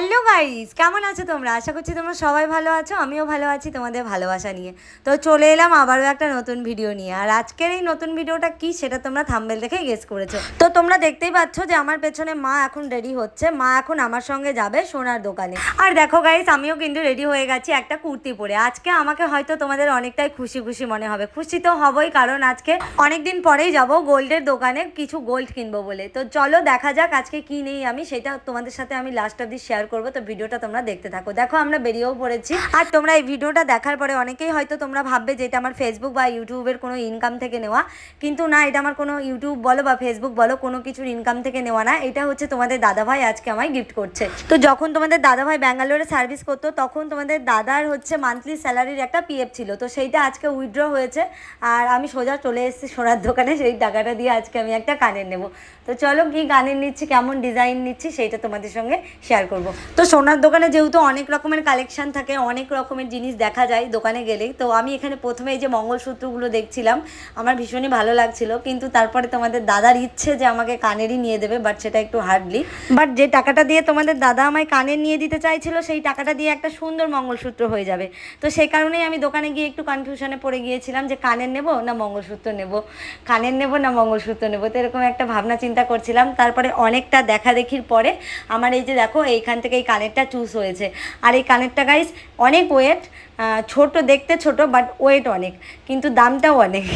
Hello guys, কেমন আছো তোমরা? আশা করছি তোমরা সবাই ভালো আছো, আমিও ভালো আছি তোমাদের ভালোবাসা নিয়ে। তো চলে এলাম আবারও একটা নতুন ভিডিও নিয়ে। আর আজকের এই নতুন ভিডিওটা কি সেটা তোমরা থাম্বেল দেখেই গেস করেছ। তো তোমরা দেখতেই পাচ্ছ যে আমার পেছনে মা এখন রেডি হচ্ছে। মা এখন আমার সঙ্গে যাবে সোনার দোকানে। আর দেখো গাইস, আমিও কিন্তু রেডি হয়ে গেছি একটা কুর্তি পরে। আজকে আমাকে হয়তো তোমাদের অনেকটাই খুশি খুশি মনে হবে। খুশি তো হবই, কারণ আজকে অনেকদিন পরেই যাব গোল্ডের দোকানে কিছু গোল্ড কিনবো বলে। তো চলো দেখা যাক আজকে কি নেই আমি, সেটা তোমাদের সাথে আমি লাস্ট অব্দি শেয়ার করব, তো ভিডিওটা তোমরা দেখতে থাকো। দেখো, আমরা বেরিয়েও পড়েছি। আর তোমরা এই ভিডিওটা দেখার পরে অনেকেই হয়তো তোমরা ভাববে যে এটা আমার ফেসবুক বা ইউটিউবের কোনো ইনকাম থেকে নেওয়া। কিন্তু না, এটা আমার কোনো ইউটিউব বলো বা ফেসবুক বলো, কোনো কিছুর ইনকাম থেকে নেওয়া না। এটা হচ্ছে তোমাদের দাদাভাই আজকে আমায় গিফট করছে। তো যখন তোমাদের দাদাভাই ব্যাঙ্গালোরে সার্ভিস করতো, তখন তোমাদের দাদার হচ্ছে মান্থলি স্যালারির একটা পিএফ ছিল। তো সেইটা আজকে উইথড্র হয়েছে। আর আমি সোজা চলে এসেছি সোনার দোকানে, সেই টাকাটা দিয়ে আজকে আমি একটা কানের নেব। তো চলো, কি কানের নিচ্ছি, কেমন ডিজাইন নিচ্ছি, সেইটা তোমাদের সঙ্গে শেয়ার করব। তো সোনার দোকানে যেহেতু অনেক রকমের কালেকশন থাকে, অনেক রকমের জিনিস দেখা যায় দোকানে গেলেই তো আমি এখানে প্রথমে এই যে মঙ্গলসূত্রগুলো দেখছিলাম, আমার ভীষণই ভালো লাগছিল। কিন্তু তারপরে তোমাদের দাদার ইচ্ছে যে আমাকে কানেরই নিয়ে দেবে বাট সেটা একটু হার্ডলি বাট যে টাকাটা দিয়ে তোমাদের দাদা আমায় কানের নিয়ে দিতে চাইছিল, সেই টাকাটা দিয়ে একটা সুন্দর মঙ্গলসূত্র হয়ে যাবে। তো সেই কারণেই আমি দোকানে গিয়ে একটু কনফিউশনে পড়ে গিয়েছিলাম যে কানের নেব না মঙ্গলসূত্র নেব? কানের নেব না মঙ্গলসূত্র নেব? তো এরকম একটা ভাবনা চিন্তা করছিলাম। তারপরে অনেকটা দেখা দেখির পরে আমার এই যে দেখো, এইখান থেকে এই কানেরটা চুজ হয়েছে। আর এই কানেরটা গাইস অনেক ওয়েট ছোট দেখতে ছোট বাট ওয়েট অনেক, কিন্তু দামটাও অনেক।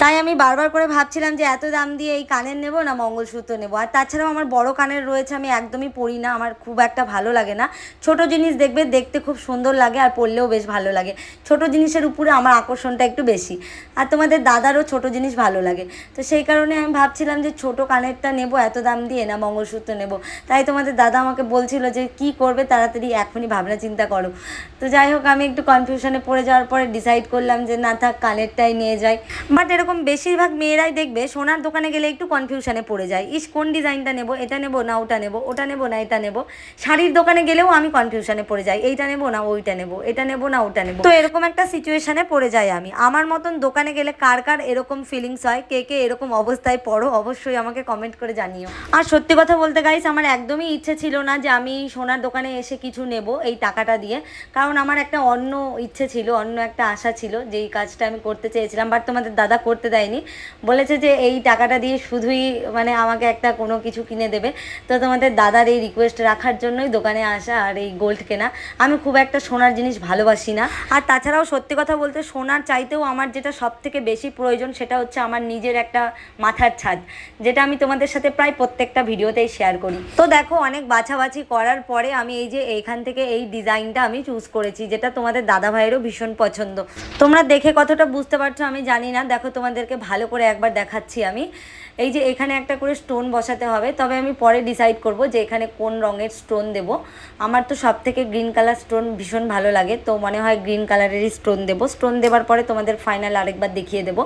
তাই আমি বারবার করে ভাবছিলাম যে এত দাম দিয়ে এই কানের নেব না মঙ্গলসূত্র নেব। আর তাছাড়াও আমার বড় কানের রয়েছে, আমি একদমই পরি না, আমার খুব একটা ভালো লাগে না। ছোট জিনিস দেখবে, দেখতে খুব সুন্দর লাগে আর পরলেও বেশ ভালো লাগে। ছোট জিনিসের উপরে আমার আকর্ষণটা একটু বেশি। আর তোমাদের দাদারও ছোট জিনিস ভালো লাগে। তো সেই কারণে আমি ভাবছিলাম যে ছোট কানেরটা নেব, এত দাম দিয়ে না মঙ্গলসূত্র নেব। তাই তোমাদের দাদা আমাকে বলছিল যে কি করবে তাড়াতাড়ি এখনই ভাবনা চিন্তা করো। তো যাই হোক, আমি একটু কনফিউশনে পড়ে যাওয়ার পরে ডিসাইড করলাম যে, না থাক, কানেরটাই নিয়ে যাই। বাট এরকম বেশিরভাগ মেয়েরাই দেখবে, সোনার দোকানে গেলে একটু কনফিউশনে পড়ে যায়। ইস, কোন ডিজাইনটা নেব? এটা নেব না ওটা নেব? ওটা নেব না এটা নেব? শাড়ির দোকানে গেলেও আমি কনফিউশনে পড়ে যাই। এইটা নেব না ওইটা নেব? এটা নেব না ওটা নেব? তো এরকম একটা সিচুয়েশনে পড়ে যাই আমি। আমার মতন দোকানে গেলে কার কার এরকম ফিলিংস হয়, কে কে এরকম অবস্থায় পড়ো, অবশ্যই আমাকে কমেন্ট করে জানিও। আর সত্যি কথা বলতে গাইস আমার একদমই ইচ্ছে ছিল না যে আমি সোনার দোকানে এসে কিছু নেব এই টাকাটা দিয়ে। কারণ আমার একটা অন্য ইচ্ছে ছিল, অন্য একটা আশা ছিল যে এই কাজটা আমি করতে চেয়েছিলাম বাট তোমাদের দাদা করতে দেয়নি। বলেছে যে এই টাকাটা দিয়ে শুধুই মানে আমাকে একটা কোনো কিছু কিনে দেবে। তো তোমাদের দাদার এই রিকোয়েস্ট রাখার জন্যই দোকানে আসা আর এই গোল্ড কেনা। আমি খুব একটা সোনার জিনিস ভালোবাসি না। আর তাছাড়াও সত্যি কথা বলতে সোনার চাইতেও আমার যেটা সব থেকে বেশি প্রয়োজন সেটা হচ্ছে আমার নিজের একটা মাথার ছাদ, যেটা আমি তোমাদের সাথে প্রায় প্রত্যেকটা ভিডিওতেই শেয়ার করি। তো দেখো অনেক বাছাবাছি করার পরে আমি এই যে এইখান থেকে এই ডিজাইনটা আমি চুজ করেছি, যেটা তোমাদের দাদা ভাইয়েরও ভীষণ পছন্দ। তোমরা দেখে কতটা বুঝতে পারছ, আমি জানি না। দেখো, তোমাদেরকে ভালো করে একবার দেখাচ্ছি আমি। এই যে এখানে একটা করে স্টোন বসাতে হবে, তবে আমি পরে ডিসাইড করব যে এখানে কোন রঙের স্টোন দেব। আমার তো সব থেকে গ্রিন কালার স্টোন ভীষণ ভালো লাগে, তো মনে হয় গ্রিন কালারেরই স্টোন দেব। স্টোন দেওয়ার পরে তোমাদের ফাইনাল আরেকবার দেখিয়ে দেব।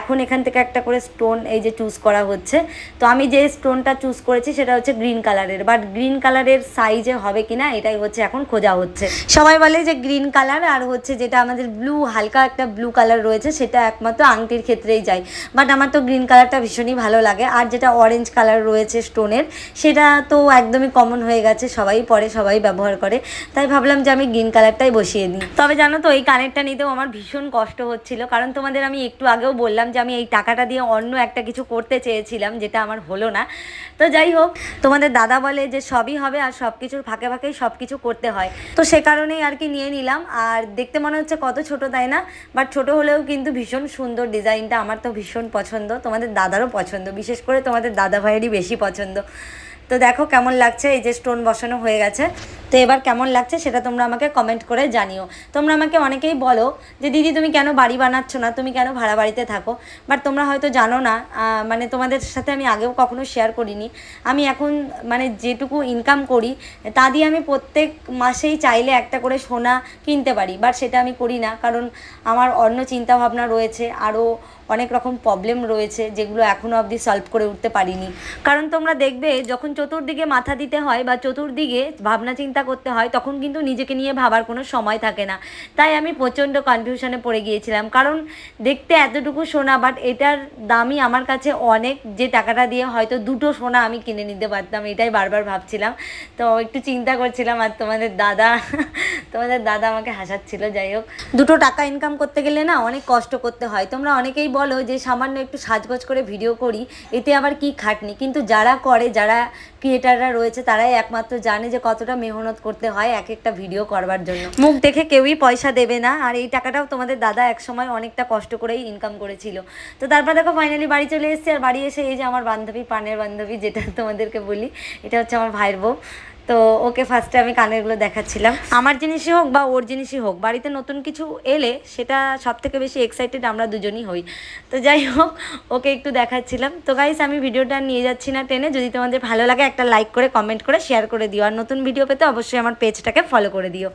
এখন এখান থেকে একটা করে স্টোন এই যে চুজ করা হচ্ছে। তো আমি যে স্টোনটা চুজ করেছি, সেটা হচ্ছে গ্রিন কালারের বাট গ্রিন কালারের সাইজে হবে কিনা, এটাই হচ্ছে এখন খোঁজা হচ্ছে। সবাই বলে যে গ্রিন কালার আর হচ্ছে যেটা আমাদের ব্লু হালকা একটা ব্লু কালার রয়েছে, সেটা একমাত্র আংটির ক্ষেত্রেই যায়। বাট আমার তো গ্রিন কালারটা ভীষণই ভালো লাগে। আর যেটা অরেঞ্জ কালার রয়েছে স্টোনের সেটা তো একদমই কমন হয়ে গেছে, সবাই পরে, সবাই ব্যবহার করে। তাই ভাবলাম যে আমি গ্রিন কালারটাই বসিয়ে দিই। তবে জানো তো, এই কানেরটা নিতেও আমার ভীষণ কষ্ট হচ্ছিল। কারণ তোমাদের আমি একটু আগেও বললাম যে আমি এই টাকাটা দিয়ে অন্য একটা কিছু করতে চেয়েছিলাম, যেটা আমার হলো না। তো যাই হোক, তোমাদের দাদা বলে যে সবই হবে আর সব কিছুর ফাঁকে ফাঁকেই সব কিছু করতে হয়। তো সে কারণেই আর কি নিয়ে নিলাম। আর দেখতে মনে হচ্ছে কত ছোট তাই না? বাট ছোট হলেও কিন্তু ভীষণ সুন্দর ডিজাইনটা। আমার তো ভীষণ পছন্দ। তোমাদের দাদারও পছন্দ। বিশেষ করে তোমাদের দাদা ভাইয়েরই বেশি পছন্দ। তো দেখো কেমন লাগছে এই যে স্টোন বসানো হয়ে গেছে। তো এবার কেমন লাগছে সেটা তোমরা আমাকে কমেন্ট করে জানিও। তোমরা আমাকে অনেকেই বলো যে, দিদি, তুমি কেন বাড়ি বানাচ্ছ না? তুমি কেন ভাড়া বাড়িতে থাকো? বাট তোমরা হয়তো জানো না মানে তোমাদের সাথে আমি আগেও কখনো শেয়ার করিনি। আমি এখন মানে যেটুকু ইনকাম করি, তা দিয়ে আমি প্রত্যেক মাসেই চাইলে একটা করে সোনা কিনতে পারি। বাট সেটা আমি করি না, কারণ আমার অন্য চিন্তাভাবনা রয়েছে। আরও অনেক রকম প্রবলেম রয়েছে, যেগুলো এখনও অবধি সলভ করে উঠতে পারিনি। কারণ তোমরা দেখবে, যখন চতুর্দিকে মাথা দিতে হয় বা চতুর্দিকে ভাবনা চিন্তা করতে হয়, তখন কিন্তু নিজেকে নিয়ে ভাবার কোনো সময় থাকে না। তাই আমি প্রচণ্ড কনফিউশনে পড়ে গিয়েছিলাম। কারণ দেখতে এতটুকু সোনা বাট এটার দামই আমার কাছে অনেক। যে টাকাটা দিয়ে হয়তো দুটো সোনা আমি কিনে নিতে পারতাম, এটাই বারবার ভাবছিলাম। তো একটু চিন্তা করছিলাম, আর তোমাদের দাদা তোমাদের দাদা আমাকে হাসাচ্ছিল, যাই হোক। দুটো টাকা ইনকাম করতে গেলে না অনেক কষ্ট করতে হয়। তোমরা অনেকেই বলো যে সামান্য একটু সাজগোজ করে ভিডিও করি, এতে আবার কি খাটনি? কিন্তু যারা করে, যারা ক্রিয়েটাররা রয়েছে, তারাই একমাত্র জানে যে কতটা মেহনত করতে হয় এক একটা ভিডিও করবার জন্য। মুখ দেখে কেউই পয়সা দেবে না, আর এই টাকাটাও তোমাদের দাদা একসময় অনেকটা কষ্ট করেই ইনকাম করেছিল। তো তারপর দেখো ফাইনালি বাড়ি চলে এসেছি, আর বাড়ি এসে এই যে আমার বান্ধবী, পানের বান্ধবী, যেটা তোমাদেরকে বলি, এটা হচ্ছে আমার ভাইয়ের বউ। তো ওকে ফার্স্টে আমি কানেরগুলো দেখাচ্ছিলাম। আমার জিনিসই হোক বা ওর জিনিসই হোক, বাড়িতে নতুন কিছু এলে সেটা সব থেকে বেশি এক্সাইটেড আমরা দুজনই হই। তো যাই হোক, ওকে একটু দেখাচ্ছিলাম। তো গাইস আমি ভিডিওটা নিয়ে যাচ্ছি না টেনে। যদি তোমাদের ভালো লাগে একটা লাইক করে কমেন্ট করে শেয়ার করে দিও। আর নতুন ভিডিও পেতে অবশ্যই আমার পেজটাকে ফলো করে দিও।